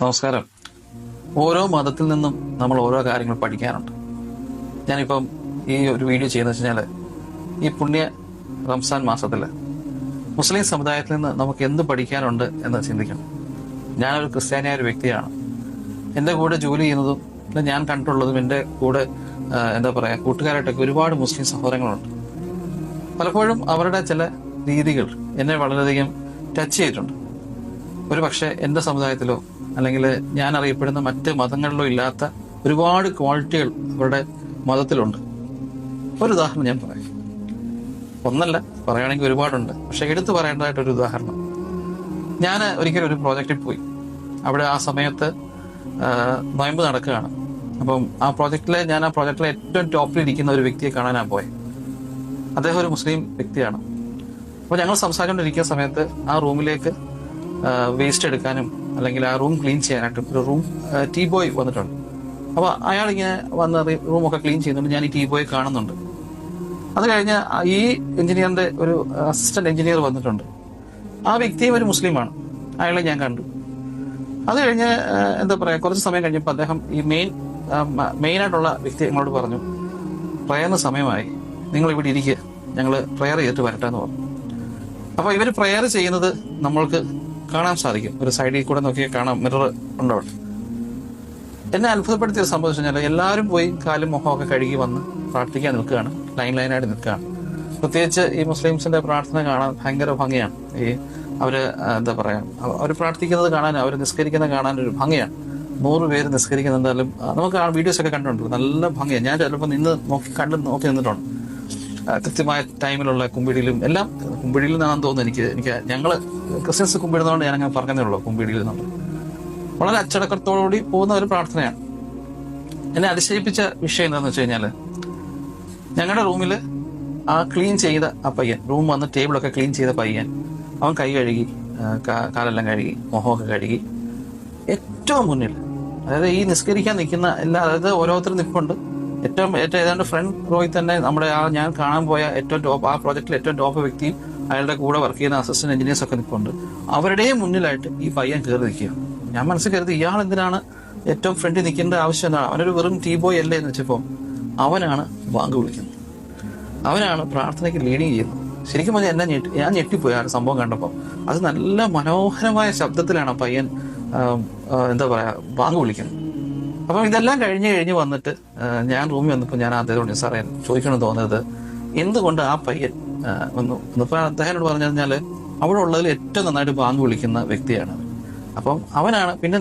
നമസ്കാരം. ഓരോ മതത്തിൽ നിന്നും നമ്മൾ ഓരോ കാര്യങ്ങൾ പഠിക്കാനുണ്ട് ഞാനിപ്പം ഈ ഒരു വീഡിയോ ചെയ്യുന്ന വെച്ചാൽ ഈ പുണ്യ റംസാൻ മാസത്തിൽ മുസ്ലിം സമുദായത്തിൽ നിന്ന് നമുക്ക് എന്ത് പഠിക്കാനുണ്ട് എന്ന് ചിന്തിക്കണം. ഞാനൊരു ക്രിസ്ത്യാനിയായ ഒരു വ്യക്തിയാണ്. എന്റെ കൂടെ ജോലി ചെയ്യുന്നതും ഞാൻ കണ്ടിട്ടുള്ളതും എന്റെ കൂടെ എന്താ പറയുക കൂട്ടുകാരായിട്ടൊക്കെ ഒരുപാട് മുസ്ലിം സഹോദരങ്ങളുണ്ട്. പലപ്പോഴും അവരുടെ ചില രീതികൾ എന്നെ വളരെയധികം ടച്ച് ചെയ്തിട്ടുണ്ട്. ഒരു പക്ഷേ എന്റെ സമുദായത്തിലോ അല്ലെങ്കിൽ ഞാൻ അറിയപ്പെടുന്ന മറ്റ് മതങ്ങളിലോ ഇല്ലാത്ത ഒരുപാട് ക്വാളിറ്റികൾ അവരുടെ മതത്തിലുണ്ട്. ഒരു ഉദാഹരണം ഞാൻ പറയാം. ഒന്നല്ല പറയുകയാണെങ്കിൽ ഒരുപാടുണ്ട്. പക്ഷെ എടുത്തു പറയേണ്ടതായിട്ടൊരു ഉദാഹരണം. ഞാൻ ഒരിക്കലും ഒരു പ്രോജക്റ്റിൽ പോയി. അവിടെ ആ സമയത്ത് നോയമ്പ് നടക്കുകയാണ്. അപ്പം ആ പ്രോജക്റ്റിലെ ഞാൻ ആ പ്രോജക്റ്റിലെ ഏറ്റവും ടോപ്പിൽ ഇരിക്കുന്ന ഒരു വ്യക്തിയെ കാണാനാണ് പോയത് അദ്ദേഹം ഒരു മുസ്ലിം വ്യക്തിയാണ്. അപ്പോൾ ഞങ്ങൾ സംസാരിച്ചുകൊണ്ടിരിക്കുന്ന സമയത്ത് ആ റൂമിലേക്ക് വേസ്റ്റ് എടുക്കാനും അല്ലെങ്കിൽ ആ റൂം ക്ലീൻ ചെയ്യാനായിട്ടും ഒരു റൂം ടീ ബോയ് വന്നിട്ടുണ്ട്. അപ്പോൾ അയാൾ ഇങ്ങനെ വന്ന് റൂമൊക്കെ ക്ലീൻ ചെയ്യുന്നുണ്ട്. ഞാൻ ഈ ടീ ബോയ് കാണുന്നുണ്ട്. അത് കഴിഞ്ഞ് ഈ എഞ്ചിനീയറിന്റെ ഒരു അസിസ്റ്റന്റ് എഞ്ചിനീയർ വന്നിട്ടുണ്ട്. ആ വ്യക്തിയും ഒരു മുസ്ലിമാണ്. അയാളെ ഞാൻ കണ്ടു. അത് കഴിഞ്ഞ് എന്താ പറയാ കുറച്ച് സമയം കഴിഞ്ഞപ്പോൾ അദ്ദേഹം ഈ മെയിൻ മെയിൻ ആയിട്ടുള്ള വ്യക്തി ഞങ്ങളോട് പറഞ്ഞു പ്രയറിന് സമയമായി. നിങ്ങൾ ഇവിടെ ഇരിക്കുക ഞങ്ങൾ പ്രയർ ചെയ്തിട്ട് വരട്ടെ എന്ന് പറഞ്ഞു. അപ്പോൾ ഇവർ പ്രയർ ചെയ്യുന്നത് നമ്മൾക്ക് കാണാൻ സാധിക്കും. ഒരു സൈഡിൽ കൂടെ നോക്കിയാൽ കാണാം മിറർ ഉണ്ടവിടെ എന്നെ അത്ഭുതപ്പെടുത്തിയ ഒരു സംഭവം വെച്ചാൽ എല്ലാവരും പോയി കാലും മുഖമൊക്കെ കഴുകി വന്ന് പ്രാർത്ഥിക്കാൻ നിൽക്കുകയാണ് ലൈൻ ലൈനായിട്ട് നിൽക്കുകയാണ്. പ്രത്യേകിച്ച് ഈ മുസ്ലിംസിന്റെ പ്രാർത്ഥന കാണാൻ ഭയങ്കര ഭംഗിയാണ്. ഈ അവർ എന്താ പറയാ അവർ പ്രാർത്ഥിക്കുന്നത് കാണാൻ അവർ നിസ്കരിക്കുന്നത് കാണാൻ ഒരു ഭംഗിയാണ്. നൂറ് പേര് നിസ്കരിക്കുന്ന എന്തായാലും നമുക്ക് ആ വീഡിയോസ് ഒക്കെ കണ്ടിട്ടുണ്ട്. നല്ല ഭംഗിയാണ്. ഞാൻ ചിലപ്പോൾ നിന്ന് നോക്കി കണ്ട് നോക്കി നിന്നിട്ടുണ്ട്. കൃത്യമായ ടൈമിലുള്ള കുമ്പിടിയിലും എല്ലാം കുമ്പിടിയിൽ നിന്നാണെന്ന് തോന്നുന്നു എനിക്ക്. എനിക്ക് ഞങ്ങൾ ക്രിസ്ത്യൻസ് കുമ്പിടുന്നതുകൊണ്ട് ഞാൻ അങ്ങനെ പറഞ്ഞതേ ഉള്ളൂ കുമ്പിടിയിൽ നിന്നുള്ളത് വളരെ അച്ചടക്കത്തോടുകൂടി പോകുന്ന ഒരു പ്രാർത്ഥനയാണ്. എന്നെ അതിശയിപ്പിച്ച വിഷയം എന്താണെന്ന് വെച്ച് കഴിഞ്ഞാൽ ഞങ്ങളുടെ റൂമിൽ ആ ക്ലീൻ ചെയ്ത ആ പയ്യൻ റൂം വന്ന് ടേബിളൊക്കെ ക്ലീൻ ചെയ്ത പയ്യൻ അവൻ കൈ കഴുകി കാലെല്ലാം കഴുകി മുഖമൊക്കെ കഴുകി ഏറ്റവും മുന്നിൽ അതായത് ഈ നിസ്കരിക്കാൻ നിൽക്കുന്ന എല്ലാ അതായത് ഓരോരുത്തരും നിൽപ്പുണ്ട് ഏറ്റവും ഏറ്റവും ഏതാണ്ട് ഫ്രണ്ട് റോയിൽ തന്നെ നമ്മുടെ ആ ഞാൻ കാണാൻ പോയ ഏറ്റവും ടോപ്പ് ആ പ്രോജക്റ്റിൽ ഏറ്റവും ടോപ്പ് വ്യക്തിയും അയാളുടെ കൂടെ വർക്ക് ചെയ്യുന്ന അസിസ്റ്റന്റ് എഞ്ചിനീയേഴ്സ് ഒക്കെ നിൽപ്പുണ്ട് അവരുടെയും മുന്നിലായിട്ട് ഈ പയ്യൻ കയറി നിൽക്കുക ഞാൻ മനസ്സിൽ കരുതി ഇയാൾ എന്തിനാണ് ഏറ്റവും ഫ്രണ്ടിൽ നിൽക്കേണ്ട ആവശ്യം എന്താണ് അവനൊരു വെറും ടീ ബോയ് അല്ലേ? എന്ന് വെച്ചപ്പോൾ അവനാണ് ബാങ്ക് വിളിക്കുന്നത്. അവനാണ് പ്രാർത്ഥനയ്ക്ക് ലീഡിങ് ചെയ്യുന്നത്. ശരിക്കും പറഞ്ഞാൽ എന്നെ ഞെട്ടി ഞാൻ ഞെട്ടിപ്പോയി ആ സംഭവം കണ്ടപ്പോൾ. അത് നല്ല മനോഹരമായ ശബ്ദത്തിലാണ് പയ്യൻ എന്താ പറയുക ബാങ്ക് വിളിക്കുന്നത്. അപ്പം ഇതെല്ലാം കഴിഞ്ഞ് കഴിഞ്ഞ് വന്നിട്ട് ഞാൻ റൂമിൽ വന്നപ്പോൾ ഞാൻ അദ്ദേഹത്തോട് സാറേ ചോദിക്കണം തോന്നുന്നത് എന്തുകൊണ്ട് ആ പയ്യൻ വന്നു ഇന്നിപ്പോ അദ്ദേഹത്തോട് പറഞ്ഞു കഴിഞ്ഞാൽ അവിടെ ഉള്ളതിൽ ഏറ്റവും നന്നായിട്ട് ബാങ്ക് വിളിക്കുന്ന വ്യക്തിയാണ്. അപ്പം അവനാണ് പിന്നെ